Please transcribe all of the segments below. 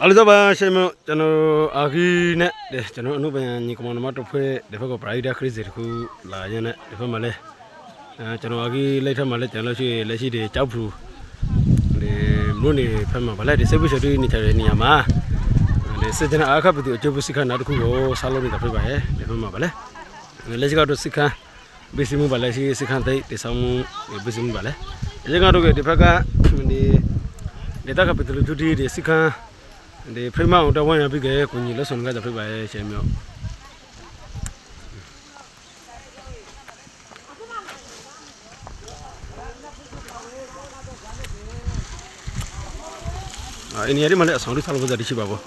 အားလုံးပါရှင်မကျွန်တော်အာဂီနဲ့ကျွန်တော်အနုပညာညီကောင်မတို့ဖွဲ့ဒီဘက်ကပရိုက်တာခရစ်စီတခုလာရင်နဲ့ဒီဘက်မှာလဲအဲကျွန်တော်အာဂီလက်ထက်မှာလဲကျွန်တော်ရှိလက်ရှိတွေကြောက်ဖူဒီမြို့နေဖက်မှာဗလဲဒီစေဘုရှတူနေတဲ့နေရာမှာဒီစကြနာအခပ်ပတူအကျိုးပစိခနာတခုကိုစားလို့နေတာဖြစ်ပါရဲ့ဒီဘက်မှာဗလဲလက်ရှိကတော့စိခန်းဘီစီမှုဗလဲရှိစိခန်းတိတ်ဒီဆောင်မှုဘီစီမှုဗလဲဒီကတော့ဒီဘက်ကဒီဒေတာကပတူတူဒီစိခန်း ဒီဖိမအောင်တဝမ်းရပြီကဲကိုကြီးလက်စုံကတဖိပါရဲ့ရှင်မြော့အာအင်းရည်မလည်းအဆောင်လေးဖာလို့ကြတယ်ရှိပါဘော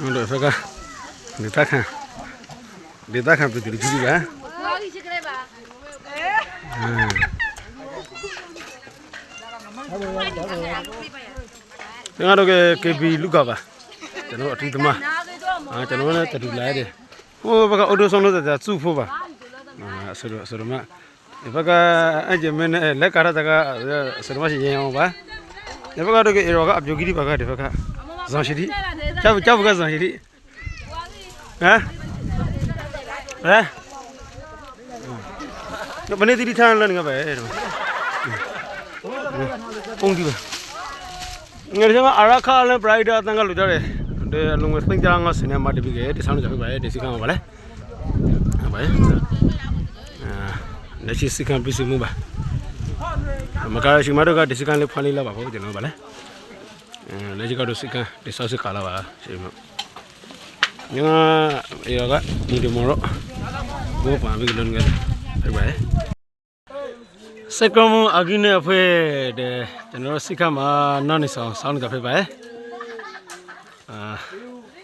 အဲ့တော့ဖက်ကဒီတက်ခံဒီတက်ခံပြည်သူကြီးပါဘာကြီးချစ်ကြလဲပါ ကျွန်တော်တို့က KB လူကပါကျွန်တော်အထီးသမားနားသေးတော့မအာကျွန်တော်လည်းတူလာတယ်ဟိုဘက်ကအော်တိုဆောင်လို့တာစုဖို့ပါအာဆိုတော့ဆိုတော့မဒီဘက်ကအဲ့ကျမင်းနဲ့လက်ကာရတကဆိုတော့မရှိရင်အောင်ပါဒီဘက်ကတော့အေရောကအပြိုကြီးဒီဘက်ကဒီဘက်ကဇောင်ရှိတိကျောက်ကျောက်ဘက်ကဇောင်ရှိတိဟမ်ဟမ်ဘယ်နေတိထားလဲငါပဲအဲ့တော့ ပုံဒီပါငါတို့ကအာရခါလဲပရိုက်တာတန်ကလူကြတယ်ဒီအလုံးဝသိကြငါစနေမှာတပိကဲဒီဆောင်ကြပြပါရဲ့ဒီစီကံပါလေဟုတ်ပါရဲ့အာလက်ရှိစီကံပြစီမှုပါမကားရှိမတော့ကဒီစီကံလေးဖွင့်လေးလာပါဘောကျွန်တော်ပါလေအဲလက်ရှိကတော့စီကံဒီဆောက်စစ်ခါလာပါရှိမညငါရောကဒီဒီမောတော့ဘောပါပြီလုံးငယ်ပြပါရဲ့ စကမအဂိနေဖွဲတဲ့ကျွန်တော်စိတ်ခမှာနောက်နေဆောင်စောင်းနေတာဖြစ်ပါရဲ့အာ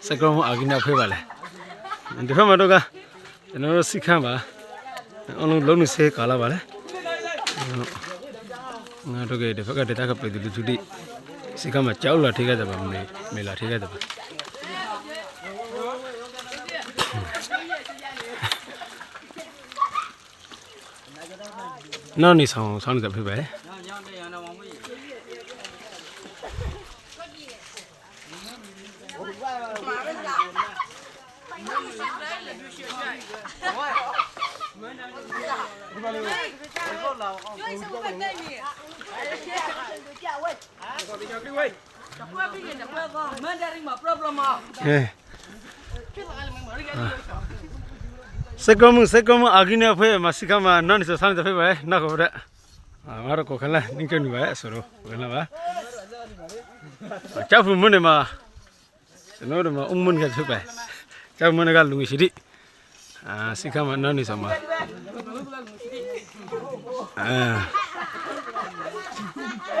စကမအဂိနေဖွဲပါလေဒီဖက်မှာတော့ကကျွန်တော်စိတ်ခမှာအလုံးလုံးနေစေကာလာပါလေငါတို့ကဒီဖက်ကဒေတာကပြည်သူလူထုတိစိတ်ခမှာကြောက်လာထိခဲ့တယ်ပါမမေမေလာထိခဲ့တယ်ပါ နောက်နေဆောင်စောင်းနေတာဖြစ်ပါရဲ့ Mandarin ma problem ma. ဟဲ စကမစကမအာဂိနေဖွဲမစကမနော်နေဆောင်တဲ့ဖွဲပဲနောက်ခေါ်တဲ့အာငါတို့ကိုခလာနင်းချနေပါရဲ့ဆိုတော့ဘယ်လာပါကြောက်ဖုန်မနေမှာကျွန်တော်တို့မှာအုံမန်ကဖြစ်ပဲကြောက်မန်ကလူရှိတိအာစကမနော်နေဆောင်မှာအာ